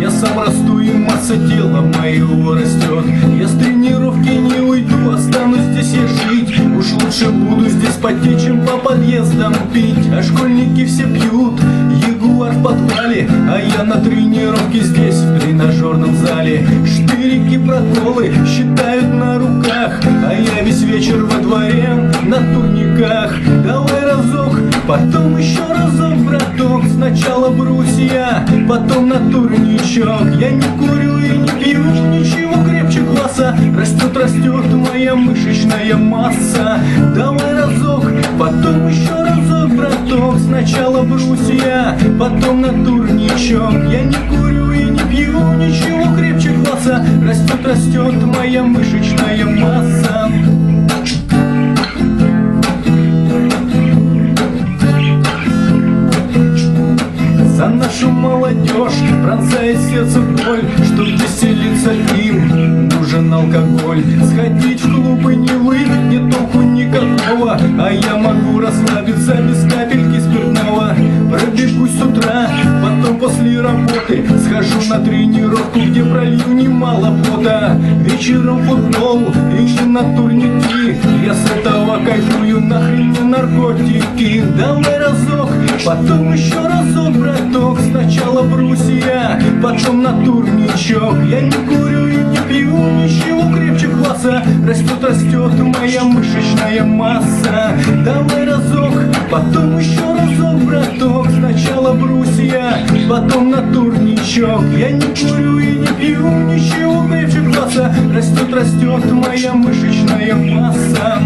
Я сам расту и масса тела моего растет. Я с тренировки не уйду, останусь здесь я жить. Уж лучше буду здесь потеть, чем по подъездам пить. А школьники все пьют, ягуар в подвале А я на тренировке здесь, в тренажерном зале. Штырики, проколы считают на руках А я весь вечер во дворе на разок, потом еще разок, браток Сначала брусья, потом на турничок. Я не курю и не пью, ничего крепче класса. Растет, растет моя мышечная масса. Давай разок, потом еще разок, браток Сначала брусья, потом на турничок. Я не курю и не пью, ничего крепче класса. Растет, растет моя мышечная масса За нашу молодежь пронзает сердце боль Чтоб веселиться им. Нужен алкоголь. Сходить в клуб и не выпить не толку никакого А я могу расслабиться без капельки спиртного. Пробегусь с утра, потом после работы Схожу на тренировку, где пролью немало пота Вечером футбол или на турники Я с этого кайфую, нахрен мне наркотики. Давай разок, потом еще разок, браток. Сначала брусья, потом на турничок. Я не курю и не пью, ничего крепче класса. Растет, растет моя мышечная масса. Давай разок, потом еще разок, браток. Сначала брусья, потом на турничок. Я не курю и не пью, ничего крепче Растет, растет моя мышечная масса